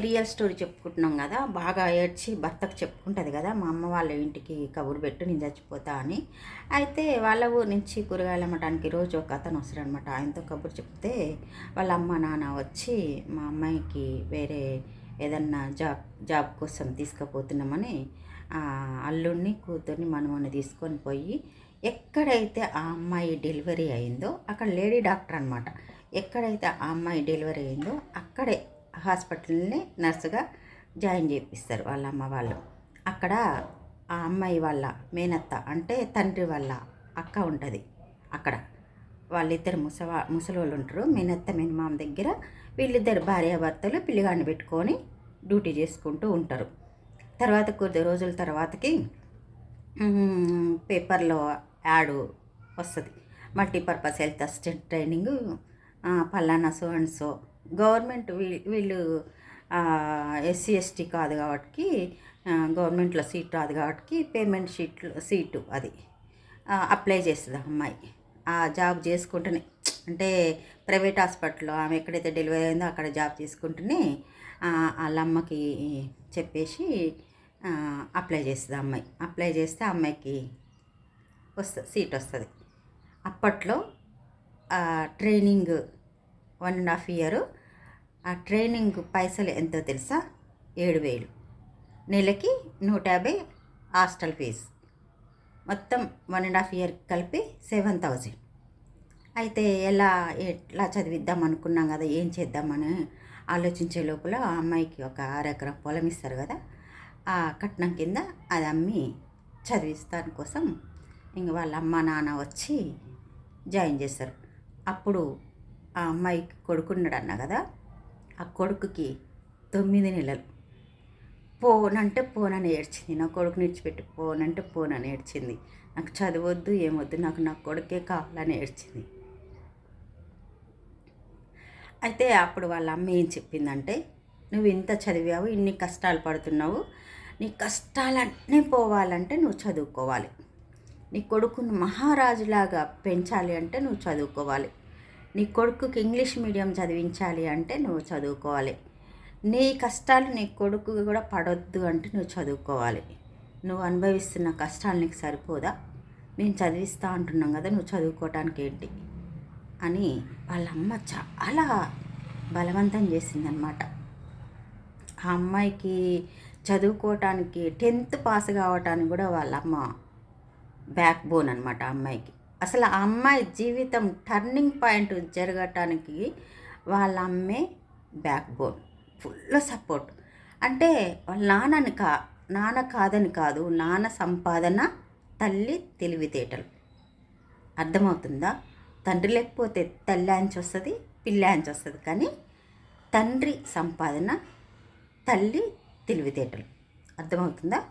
Real story చెప్పుకుంటున్నాం కదా బాగా ఏడ్చి భర్తకు చెప్పుకుంటుంది కదా మా అమ్మ వాళ్ళ ఇంటికి కబురు పెట్టు నేను చచ్చిపోతా అని. అయితే వాళ్ళ ఊరు నుంచి కూరగాయలు అమ్మటానికి రోజు ఒక అతను వస్తాడనమాట. ఆయనతో కబురు చెప్తే వాళ్ళ అమ్మ నాన్న వచ్చి మా అమ్మాయికి వేరే ఏదన్నా జాబ్ జాబ్ కోసం తీసుకుపోతున్నామని ఆ అల్లుడిని కూతుర్ని మనమని తీసుకొని పోయి ఎక్కడైతే ఆ అమ్మాయి డెలివరీ అయిందో అక్కడ లేడీ డాక్టర్ అనమాట ఎక్కడైతే ఆ అమ్మాయి డెలివరీ అయిందో అక్కడే హాస్పిటల్ని నర్సుగా జాయిన్ చేపిస్తారు వాళ్ళ అమ్మ వాళ్ళు. అక్కడ ఆ అమ్మాయి వాళ్ళ మేనత్త అంటే తండ్రి వాళ్ళ అక్క ఉంటుంది అక్కడ. వాళ్ళిద్దరు ముసవా ముసలోళ్ళు ఉంటారు. మేనత్త మేనమామ దగ్గర వీళ్ళిద్దరు భార్యాభర్తలు పిల్లిగాడిని పెట్టుకొని డ్యూటీ చేసుకుంటూ ఉంటారు. తర్వాత కొద్ది రోజుల తర్వాతకి పేపర్లో యాడ్ వస్తుంది. మల్టీపర్పస్ హెల్త్ అసిస్టెంట్ ట్రైనింగ్ ఆ, పలానా సో అండ్ సో గవర్నమెంట్ వీ- వీళ్ళు ఎస్సీ ఎస్టీ కాదు కాబట్టి గవర్నమెంట్లో సీట్ రాదు కాబట్టి పేమెంట్ షీట్ సీటు అది. అప్లై చేస్తుంది అమ్మాయి. ఆ జాబ్ చేసుకుంటూనే అంటే ప్రైవేట్ హాస్పిటల్లో ఆమె ఎక్కడైతే డెలివరీ అయిందో అక్కడ జాబ్ చేసుకుంటూనే వాళ్ళ అమ్మకి చెప్పేసి అప్లై చేస్తుంది అమ్మాయి. అప్లై చేస్తే అమ్మాయికి వస్తుంది సీట్ వస్తుంది. అప్పట్లో training one and half year. ఆ ట్రైనింగ్ పైసలు ఎంతో తెలుసా? ఏడు వేలు. నెలకి నూట యాభై హాస్టల్ ఫీజు. మొత్తం వన్ అండ్ హాఫ్ ఇయర్ కలిపి సెవెన్ థౌజండ్. అయితే ఎలా ఎట్లా చదివిద్దాం అనుకున్నాం కదా ఏం చేద్దామని ఆలోచించే లోపల ఆ అమ్మాయికి ఒక అరెకరం పొలం ఇస్తారు కదా ఆ కట్నం కింద అది అమ్మి చదివిస్తాను కోసం ఇంక వాళ్ళ అమ్మ నాన్న వచ్చి జాయిన్ చేస్తారు. అప్పుడు ఆ అమ్మాయికి కొడుకున్నాడు అన్న కదా ఆ కొడుకుకి తొమ్మిది నెలలు. పోనంటే పోనని ఏడ్చింది. నా కొడుకుని విడిచిపెట్టి పోనంటే పోనని ఏడ్చింది. నాకు చదవద్దు ఏమొద్దు నాకు నా కొడుకే కావాలని ఏడ్చింది. అయితే అప్పుడు వాళ్ళ అమ్మ ఏం చెప్పిందంటే నువ్వు ఇంత చదివావు ఇన్ని కష్టాలు పడుతున్నావు. నీ కష్టాలన్నీ పోవాలంటే నువ్వు చదువుకోవాలి. నీ కొడుకును మహారాజులాగా పెంచాలి అంటే నువ్వు చదువుకోవాలి. నీ కొడుకుకి ఇంగ్లీష్ మీడియం చదివించాలి అంటే నువ్వు చదువుకోవాలి. నీ కష్టాలు నీ కొడుకు కూడా పడొద్దు అంటే నువ్వు చదువుకోవాలి. నువ్వు అనుభవిస్తున్న కష్టాలు నీకు సరిపోదా? నేను చదివిస్తా అంటున్నాం కదా నువ్వు చదువుకోవటానికి ఏంటి? అని వాళ్ళ అమ్మ చాలా బలవంతం చేసిందనమాట ఆ అమ్మాయికి చదువుకోవటానికి టెన్త్ పాస్ కావటానికి కూడా వాళ్ళ అమ్మ బ్యాక్ బోన్ అనమాట అమ్మాయికి. అసలు ఆ అమ్మాయి జీవితం టర్నింగ్ పాయింట్ జరగటానికి వాళ్ళ అమ్మే బ్యాక్ బోన్ ఫుల్ సపోర్ట్ అంటే వాళ్ళ నాన్నని కా నాన్న కాదని కాదు నాన్న సంపాదన తల్లి తెలివితేటలు. అర్థమవుతుందా? తండ్రి లేకపోతే తల్లి వస్తుంది పిల్లాంచి వస్తుంది. కానీ తండ్రి సంపాదన తల్లి తెలివితేటలు. అర్థమవుతుందా?